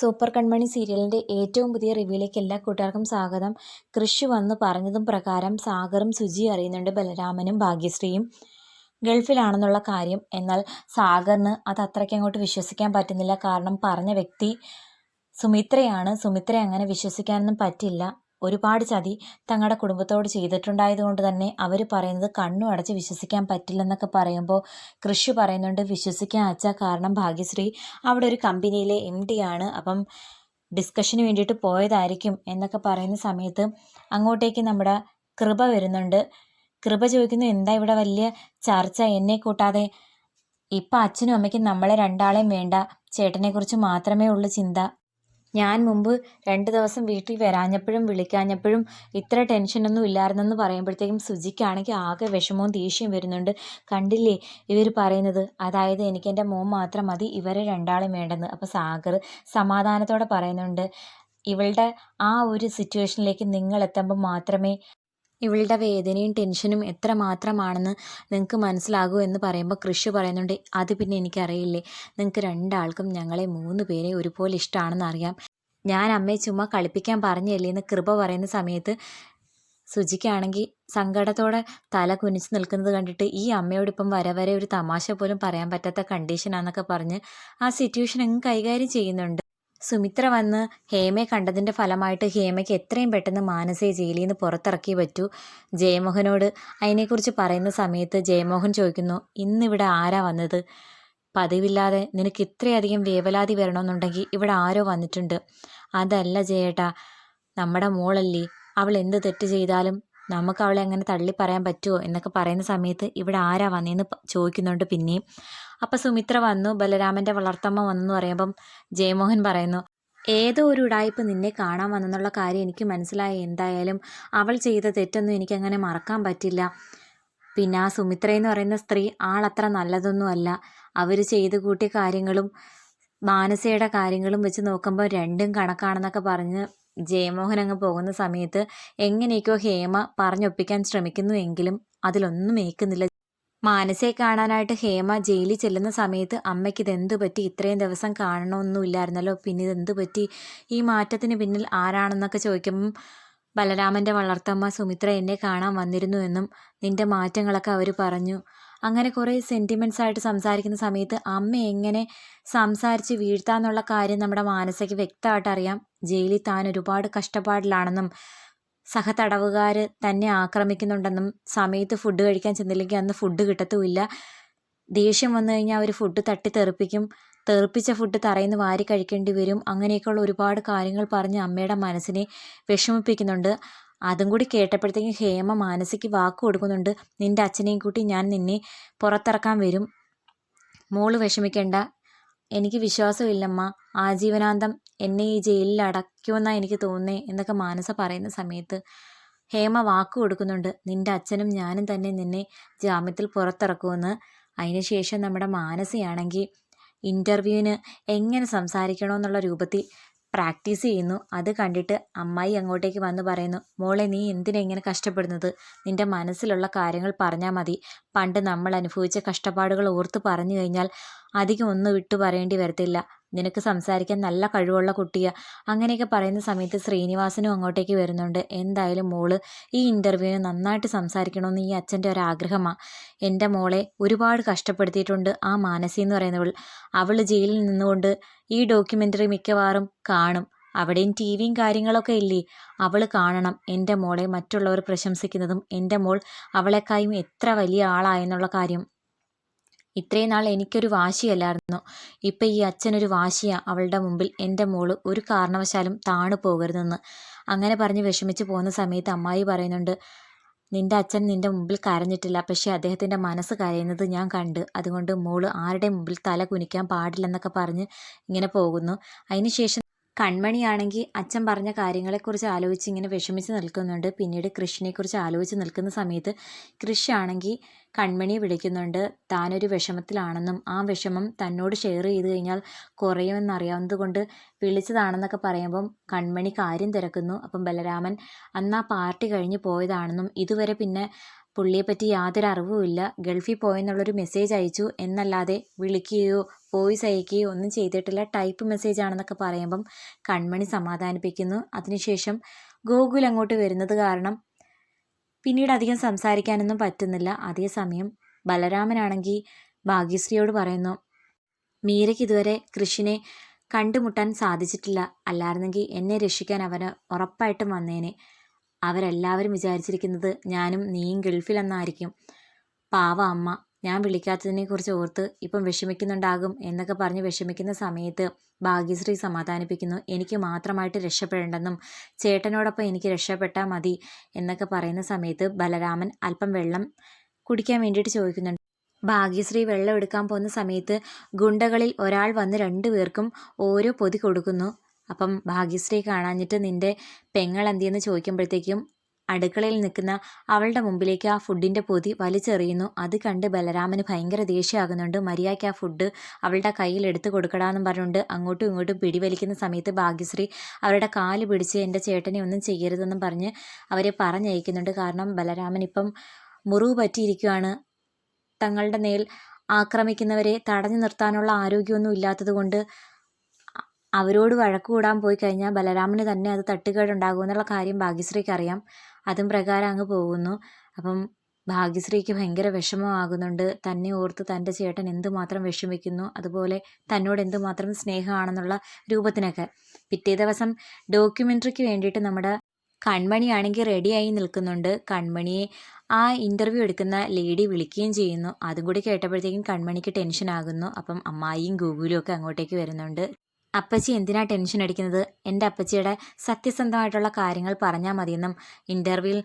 Super കൺമണി സീരിയലിന്റെ ഏറ്റവും പുതിയ റിവ്യൂയിലേക്ക് എല്ലാ കൂട്ടുകാർക്കും സ്വാഗതം. കൃഷി വന്ന് പറഞ്ഞതും പ്രകാരം സാഗറും സുജി അറിയുന്നുണ്ട് ബലരാമനും ഭാഗ്യശ്രീയും. ഗൾഫിലാണെന്നുള്ള കാര്യം. എന്നാൽ സാഗറിന് അത് അത്രയ്ക്ക് അങ്ങോട്ട് വിശ്വസിക്കാൻ പറ്റുന്നില്ല. കാരണം പറഞ്ഞ വ്യക്തി സുമിത്രയാണ്. സുമിത്രയെ അങ്ങനെ വിശ്വസിക്കാനൊന്നും പറ്റില്ല. ഒരുപാട് ചതി തങ്ങളുടെ കുടുംബത്തോട് ചെയ്തിട്ടുണ്ടായതുകൊണ്ട് തന്നെ അവർ പറയുന്നത് കണ്ണു അടച്ച് വിശ്വസിക്കാൻ പറ്റില്ലെന്നൊക്കെ പറയുമ്പോൾ കൃഷി പറയുന്നുണ്ട് വിശ്വസിക്കാൻ അച്ഛ കാരണം ഭാഗ്യശ്രീ. അവിടെ ഒരു കമ്പനിയിലെ എം ആണ്. അപ്പം ഡിസ്കഷന് വേണ്ടിയിട്ട് പോയതായിരിക്കും എന്നൊക്കെ പറയുന്ന സമയത്ത് അങ്ങോട്ടേക്ക് നമ്മുടെ കൃപ വരുന്നുണ്ട്. കൃപ ചോദിക്കുന്നു എന്താ ഇവിടെ വലിയ ചർച്ച? എന്നെ കൂട്ടാതെ ഇപ്പം അച്ഛനും അമ്മയ്ക്കും നമ്മളെ രണ്ടാളെയും വേണ്ട. ചേട്ടനെക്കുറിച്ച് മാത്രമേ ഉള്ളൂ ചിന്ത. ഞാൻ മുമ്പ് രണ്ട് ദിവസം വീട്ടിൽ വരാഞ്ഞപ്പോഴും വിളിക്കാഞ്ഞപ്പോഴും ഇത്ര ടെൻഷനൊന്നും ഇല്ലായിരുന്നെന്ന് പറയുമ്പോഴത്തേക്കും സുജിക്കാണെങ്കിൽ ആകെ വിഷമവും ദേഷ്യവും വരുന്നുണ്ട്. കണ്ടില്ലേ ഇവർ പറയുന്നത്? അതായത് എനിക്ക് എന്റെ മോൻ മാത്രം മതി ഇവരെ രണ്ടാളും വേണ്ടെന്ന്. അപ്പോൾ സാഗർ സമാധാനത്തോടെ പറയുന്നുണ്ട്. ഇവളുടെ ആ ഒരു സിറ്റുവേഷനിലേക്ക് നിങ്ങൾ എത്തുമ്പോൾ മാത്രമേ ഇവളുടെ വേദനയും ടെൻഷനും എത്ര മാത്രമാണെന്ന് നിങ്ങൾക്ക് മനസ്സിലാകൂ എന്ന് പറയുമ്പോൾ കൃഷി പറയുന്നുണ്ട്. അത് പിന്നെ എനിക്കറിയില്ലേ? നിങ്ങൾക്ക് രണ്ടാൾക്കും ഞങ്ങളെ മൂന്ന് പേരെ ഒരുപോലെ ഇഷ്ടമാണെന്ന് അറിയാം. ഞാൻ അമ്മയെ ചുമ്മാ കളിപ്പിക്കാൻ പറഞ്ഞല്ലേ എന്ന് കൃപ പറയുന്ന സമയത്ത് സുജിക്കാണെങ്കിൽ സങ്കടത്തോടെ തല കുനിച്ച് നിൽക്കുന്നത് കണ്ടിട്ട് ഈ അമ്മയോട് ഇപ്പം വരെ വരെ ഒരു തമാശ പോലും പറയാൻ പറ്റാത്ത കണ്ടീഷനാന്നൊക്കെ പറഞ്ഞ് ആ സിറ്റുവേഷൻ അങ്ങ് കൈകാര്യം ചെയ്യുന്നുണ്ട്. സുമിത്ര വന്ന് ഹേമയെ കണ്ടതിന്റെ ഫലമായിട്ട് ഹേമയ്ക്ക് എത്രയും പെട്ടെന്ന് മാനസയെ ജയിലിൽ നിന്ന് പുറത്തിറക്കി പറ്റൂ ജയമോഹനോട് അതിനെക്കുറിച്ച് പറയുന്ന സമയത്ത് ജയമോഹൻ ചോദിക്കുന്നു ഇന്നിവിടെ ആരാ വന്നത്? പതിവില്ലാതെ നിനക്ക് ഇത്രയധികം വേവലാതി വരണമെന്നുണ്ടെങ്കിൽ ഇവിടെ ആരോ വന്നിട്ടുണ്ട്. അതല്ല ജയേട്ടാ നമ്മുടെ മോളല്ലേ. അവൾ എന്ത് തെറ്റ് ചെയ്താലും നമുക്ക് അവളെ അങ്ങനെ തള്ളി പറയാൻ പറ്റുമോ എന്നൊക്കെ പറയുന്ന സമയത്ത് ഇവിടെ ആരാ വന്നേന്ന് ചോദിക്കുന്നുണ്ട് പിന്നെയും. അപ്പം സുമിത്ര വന്നു ബലരാമന്റെ വളർത്തമ്മ വന്നെന്ന് പറയുമ്പം ജയമോഹൻ പറയുന്നു ഏതോ ഒരു ഉടായ്പ് നിന്നെ കാണാൻ വന്നെന്നുള്ള കാര്യം എനിക്ക് മനസ്സിലായി. എന്തായാലും അവൾ ചെയ്ത തെറ്റൊന്നും എനിക്കങ്ങനെ മറക്കാൻ പറ്റില്ല. പിന്നെ ആ സുമിത്ര എന്ന് പറയുന്ന സ്ത്രീ ആളത്ര നല്ലതൊന്നുമല്ല. അവർ ചെയ്തു കൂട്ടിയ കാര്യങ്ങളും മാനസയുടെ കാര്യങ്ങളും വെച്ച് നോക്കുമ്പോൾ രണ്ടും കണക്കാണെന്നൊക്കെ പറഞ്ഞ് ജയമോഹൻ അങ്ങ് പോകുന്ന സമയത്ത് എങ്ങനെയൊക്കെയോ ഹേമ പറഞ്ഞൊപ്പിക്കാൻ ശ്രമിക്കുന്നു എങ്കിലും അതിലൊന്നും ഏക്കുന്നില്ല. മാനസയെ കാണാനായിട്ട് ഹേമ ജയിലിൽ ചെല്ലുന്ന സമയത്ത് അമ്മയ്ക്ക് ഇതെന്ത് പറ്റി? ഇത്രയും ദിവസം കാണണമെന്നില്ലായിരുന്നല്ലോ പിന്നെ ഇതെന്ത് പറ്റി? ഈ മാറ്റത്തിന് പിന്നിൽ ആരാണെന്നൊക്കെ ചോദിക്കുമ്പം ബലരാമന്റെ വളർത്തമ്മ സുമിത്ര എന്നെ കാണാൻ വന്നിരുന്നു എന്നും നിന്റെ മാറ്റങ്ങളൊക്കെ അവർ പറഞ്ഞു. അങ്ങനെ കുറേ സെന്റിമെന്റ്സ് ആയിട്ട് സംസാരിക്കുന്ന സമയത്ത് അമ്മ എങ്ങനെ സംസാരിച്ച് വീഴ്ത്താന്നുള്ള കാര്യം നമ്മുടെ മാനസയ്ക്ക് വ്യക്തമായിട്ട് അറിയാം. ജയിലിൽ താൻ ഒരുപാട് കഷ്ടപ്പാടിലാണെന്നും സഹതടവുകാർ തന്നെ ആക്രമിക്കുന്നുണ്ടെന്നും സമയത്ത് ഫുഡ് കഴിക്കാൻ ചെന്നില്ലെങ്കിൽ അന്ന് ഫുഡ് കിട്ടത്തുമില്ല. ദേഷ്യം വന്നു കഴിഞ്ഞാൽ അവർ ഫുഡ് തട്ടി തെറിപ്പിക്കും. തെറിപ്പിച്ച ഫുഡ് തറയിന്ന് വാരി കഴിക്കേണ്ടി വരും. അങ്ങനെയൊക്കെയുള്ള ഒരുപാട് കാര്യങ്ങൾ പറഞ്ഞ് അമ്മയുടെ മനസ്സിനെ വിഷമിപ്പിക്കുന്നുണ്ട്. അതും കൂടി കേട്ടപ്പോഴത്തേക്കും ഹേമ മാനസിക്ക് വാക്ക് കൊടുക്കുന്നുണ്ട്. നിന്റെ അച്ഛനെയും കൂട്ടി ഞാൻ നിന്നെ പുറത്തിറക്കാൻ വരും. മോൾ വിഷമിക്കേണ്ട. എനിക്ക് വിശ്വാസമില്ലമ്മ. ആജീവനാന്തം എന്നെ ഈ ജയിലിൽ അടയ്ക്കുമെന്നാണ് എനിക്ക് തോന്നുന്നേ എന്നൊക്കെ മാനസ പറയുന്ന സമയത്ത് ഹേമ വാക്ക് കൊടുക്കുന്നുണ്ട്. നിന്റെ അച്ഛനും ഞാനും തന്നെ നിന്നെ ജാമ്യത്തിൽ പുറത്തിറക്കുമെന്ന്. അതിനുശേഷം നമ്മുടെ മാനസയാണെങ്കിൽ ഇന്റർവ്യൂവിന് എങ്ങനെ സംസാരിക്കണമെന്നുള്ള രൂപത്തിൽ പ്രാക്ടീസ് ചെയ്യുന്നു. അത് കണ്ടിട്ട് അമ്മായി അങ്ങോട്ടേക്ക് വന്ന് പറയുന്നു മോളെ നീ എന്തിനാ ഇങ്ങനെ കഷ്ടപ്പെടുന്നത്? നിന്റെ മനസ്സിലുള്ള കാര്യങ്ങൾ പറഞ്ഞാൽ മതി. പണ്ട് നമ്മൾ അനുഭവിച്ച കഷ്ടപ്പാടുകൾ ഓർത്ത് പറഞ്ഞു കഴിഞ്ഞാൽ അധികം ഒന്നും വിട്ടു പറയേണ്ടി വരത്തില്ല. നിനക്ക് സംസാരിക്കാൻ നല്ല കഴിവുള്ള കുട്ടിയാ. അങ്ങനെയൊക്കെ പറയുന്ന സമയത്ത് ശ്രീനിവാസനും അങ്ങോട്ടേക്ക് വരുന്നുണ്ട്. എന്തായാലും മോൾ ഈ ഇന്റർവ്യൂവിന് നന്നായിട്ട് സംസാരിക്കണമെന്ന് ഈ അച്ഛന്റെ ഒരു എന്റെ മോളെ ഒരുപാട് കഷ്ടപ്പെടുത്തിയിട്ടുണ്ട് ആ മാനസി എന്ന് പറയുന്നവൾ. അവൾ ജയിലിൽ നിന്നുകൊണ്ട് ഈ ഡോക്യുമെന്ററി മിക്കവാറും കാണും. അവിടെയും ടി വിയും കാര്യങ്ങളൊക്കെ ഇല്ലേ? അവൾ കാണണം എന്റെ മോളെ മറ്റുള്ളവർ പ്രശംസിക്കുന്നതും എന്റെ മോൾ അവളെക്കായും എത്ര വലിയ ആളായെന്നുള്ള കാര്യം. ഇത്രയും നാൾ എനിക്കൊരു വാശിയല്ലായിരുന്നു. ഇപ്പം ഈ അച്ഛനൊരു വാശിയാണ് അവളുടെ മുമ്പിൽ എന്റെ മോൾ ഒരു കാരണവശാലും താണു പോകരുതെന്ന്. അങ്ങനെ പറഞ്ഞ് വിഷമിച്ച് പോകുന്ന സമയത്ത് അമ്മായി പറയുന്നുണ്ട് നിന്റെ അച്ഛൻ നിന്റെ മുമ്പിൽ കരഞ്ഞിട്ടില്ല. പക്ഷേ അദ്ദേഹത്തിന്റെ മനസ്സ് കരയുന്നത് ഞാൻ കണ്ട്. അതുകൊണ്ട് മോൾ ആരുടെ മുമ്പിൽ തല കുനിക്കാൻ പാടില്ലെന്നൊക്കെ പറഞ്ഞ് ഇങ്ങനെ പോകുന്നു. അതിനുശേഷം കൺമണിയാണെങ്കിൽ അച്ഛൻ പറഞ്ഞ കാര്യങ്ങളെക്കുറിച്ച് ആലോചിച്ച് ഇങ്ങനെ വിഷമിച്ച് നിൽക്കുന്നുണ്ട്. പിന്നീട് കൃഷിനെക്കുറിച്ച് ആലോചിച്ച് നിൽക്കുന്ന സമയത്ത് കൃഷിയാണെങ്കിൽ കൺമണിയെ വിളിക്കുന്നുണ്ട്. താനൊരു വിഷമത്തിലാണെന്നും ആ വിഷമം തന്നോട് ഷെയർ ചെയ്ത് കഴിഞ്ഞാൽ കുറയുമെന്നറിയാവുന്നത് കൊണ്ട് വിളിച്ചതാണെന്നൊക്കെ പറയുമ്പം കൺമണി കാര്യം തിരക്കുന്നു. അപ്പം ബലരാമൻ അന്ന് ആ പാർട്ടി കഴിഞ്ഞ് പോയതാണെന്നും ഇതുവരെ പിന്നെ പുള്ളിയെപ്പറ്റി യാതൊരു അറിവുമില്ല. ഗൾഫിൽ പോയെന്നുള്ളൊരു മെസ്സേജ് അയച്ചു. എന്നല്ലാതെ വിളിക്കുകയോ വോയിസ് അയക്കുകയോ ഒന്നും ചെയ്തിട്ടില്ല. ടൈപ്പ് മെസ്സേജ് ആണെന്നൊക്കെ പറയുമ്പം കൺമണി സമാധാനിപ്പിക്കുന്നു. അതിനുശേഷം ഗോകുൽ അങ്ങോട്ട് വരുന്നത് കാരണം പിന്നീട് അധികം സംസാരിക്കാനൊന്നും പറ്റുന്നില്ല. അതേസമയം ബലരാമനാണെങ്കിൽ ഭാഗ്യശ്രീയോട് പറയുന്നു മീരയ്ക്ക് ഇതുവരെ കൃഷിനെ കണ്ടുമുട്ടാൻ സാധിച്ചിട്ടില്ല. അല്ലായിരുന്നെങ്കിൽ എന്നെ രക്ഷിക്കാൻ അവന് ഉറപ്പായിട്ടും വന്നേനെ. അവരെല്ലാവരും വിചാരിച്ചിരിക്കുന്നത് ഞാനും നീയും ഗൾഫിലെന്നായിരിക്കും പാവ അമ്മ. ഞാൻ വിളിക്കാത്തതിനെക്കുറിച്ച് ഓർത്ത് ഇപ്പം വിഷമിക്കുന്നുണ്ടാകും എന്നൊക്കെ പറഞ്ഞ് വിഷമിക്കുന്ന സമയത്ത് ഭാഗ്യശ്രീ സമാധാനിപ്പിക്കുന്നു. എനിക്ക് മാത്രമായിട്ട് രക്ഷപ്പെടേണ്ടെന്നും ചേട്ടനോടൊപ്പം എനിക്ക് രക്ഷപ്പെട്ടാൽ മതി എന്നൊക്കെ പറയുന്ന സമയത്ത് ബലരാമൻ അല്പം വെള്ളം കുടിക്കാൻ വേണ്ടിയിട്ട് ചോദിക്കുന്നുണ്ട്. ഭാഗ്യശ്രീ വെള്ളം എടുക്കാൻ പോകുന്ന സമയത്ത് ഗുണ്ടകളിൽ ഒരാൾ വന്ന് രണ്ടു പേർക്കും ഓരോ പൊതി കൊടുക്കുന്നു. അപ്പം ഭാഗ്യശ്രീ കാണാഞ്ഞിട്ട് നിന്റെ പെങ്ങൾ എന്തിയെന്ന് ചോദിക്കുമ്പോഴത്തേക്കും അടുക്കളയിൽ നിൽക്കുന്ന അവളുടെ മുമ്പിലേക്ക് ആ ഫുഡിന്റെ പൊതി വലിച്ചെറിയുന്നു. അത് കണ്ട് ബലരാമന് ഭയങ്കര ദേഷ്യമാകുന്നുണ്ട്. മര്യാദയ്ക്ക് ആ ഫുഡ് അവളുടെ കയ്യിൽ എടുത്ത് കൊടുക്കടാന്നും പറഞ്ഞുകൊണ്ട് അങ്ങോട്ടും ഇങ്ങോട്ടും പിടിവലിക്കുന്ന സമയത്ത് ഭാഗ്യശ്രീ അവരുടെ കാൽ പിടിച്ച് എന്റെ ചേട്ടനെ ഒന്നും ചെയ്യരുതെന്നും പറഞ്ഞ് അവരെ പറഞ്ഞയക്കുന്നുണ്ട്. കാരണം ബലരാമൻ ഇപ്പം മുറിവ് പറ്റിയിരിക്കുകയാണ്. തങ്ങളുടെ നേൽ ആക്രമിക്കുന്നവരെ തടഞ്ഞു നിർത്താനുള്ള ആരോഗ്യമൊന്നും ഇല്ലാത്തത് കൊണ്ട് അവരോട് വഴക്ക് കൂടാൻ പോയി കഴിഞ്ഞാൽ ബലരാമന് തന്നെ അത് തട്ടുകേടുണ്ടാകുമെന്നുള്ള കാര്യം ഭാഗ്യശ്രീക്ക് അറിയാം അതും പ്രകാരം അങ്ങ് പോകുന്നു. അപ്പം ഭാഗ്യശ്രീക്ക് ഭയങ്കര വിഷമമാകുന്നുണ്ട്. തന്നെ ഓർത്ത് തന്റെ ചേട്ടൻ എന്തുമാത്രം വിഷമിക്കുന്നു. അതുപോലെ തന്നോട് എന്തുമാത്രം സ്നേഹമാണെന്നുള്ള രൂപത്തിനൊക്കെ. പിറ്റേ ദിവസം ഡോക്യുമെന്ററിക്ക് വേണ്ടിയിട്ട് നമ്മുടെ കൺമണിയാണെങ്കിൽ റെഡിയായി നിൽക്കുന്നുണ്ട്. കൺമണിയെ ആ ഇന്റർവ്യൂ എടുക്കുന്ന ലേഡി വിളിക്കുകയും ചെയ്യുന്നു. അതും കൂടി കേട്ടപ്പോഴത്തേക്കും കൺമണിക്ക് ടെൻഷൻ ആകുന്നു അപ്പം അമ്മായിയും ഗൂഗുലും ഒക്കെ അങ്ങോട്ടേക്ക് വരുന്നുണ്ട്. അപ്പച്ചി എന്തിനാ ടെൻഷൻ അടിക്കുന്നത്? എന്റെ അപ്പച്ചിയുടെ സത്യസന്ധമായിട്ടുള്ള കാര്യങ്ങൾ പറഞ്ഞാൽ മതിയെന്നും. ഇന്റർവ്യൂവിൽ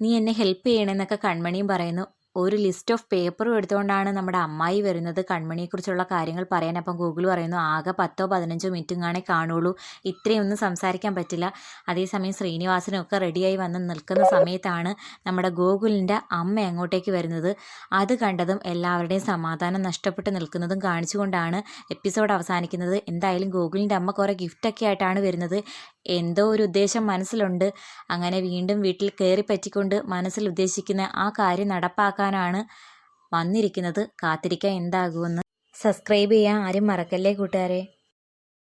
നീ എന്നെ ഹെൽപ്പ് ചെയ്യണമെന്നൊക്കെ കൺമണിയും പറയുന്നു. ഒരു ലിസ്റ്റ് ഓഫ് പേപ്പറും എടുത്തുകൊണ്ടാണ് നമ്മുടെ അമ്മായി വരുന്നത്. കൺമണിയെക്കുറിച്ചുള്ള കാര്യങ്ങൾ പറയാൻ അപ്പം ഗൂഗിൾ പറയുന്നു ആകെ പത്തോ പതിനഞ്ചോ മിനിറ്റും കാണേ കാണുള്ളൂ. ഇത്രയൊന്നും സംസാരിക്കാൻ പറ്റില്ല. അതേസമയം ശ്രീനിവാസനൊക്കെ റെഡിയായി വന്ന് നിൽക്കുന്ന സമയത്താണ് നമ്മുടെ ഗോകുലിന്റെ അമ്മ അങ്ങോട്ടേക്ക് വരുന്നത്. അത് കണ്ടതും എല്ലാവരുടെയും സമാധാനം നഷ്ടപ്പെട്ട് നിൽക്കുന്നതും കാണിച്ചുകൊണ്ടാണ് എപ്പിസോഡ് അവസാനിക്കുന്നത്. എന്തായാലും ഗോകുലിന്റെ അമ്മ കുറേ ഗിഫ്റ്റൊക്കെ ആയിട്ടാണ് വരുന്നത്. എന്തോ ഒരു ഉദ്ദേശം മനസ്സിലുണ്ട്. അങ്ങനെ വീണ്ടും വീട്ടിൽ കയറി പറ്റിക്കൊണ്ട് മനസ്സിൽ ഉദ്ദേശിക്കുന്ന ആ കാര്യം നടപ്പാക്കാനാണ് വന്നിരിക്കുന്നത്. കാത്തിരിക്കാൻ എന്താകുമെന്ന് സബ്സ്ക്രൈബ് ചെയ്യാൻ ആരും മറക്കല്ലേ കൂട്ടുകാരെ?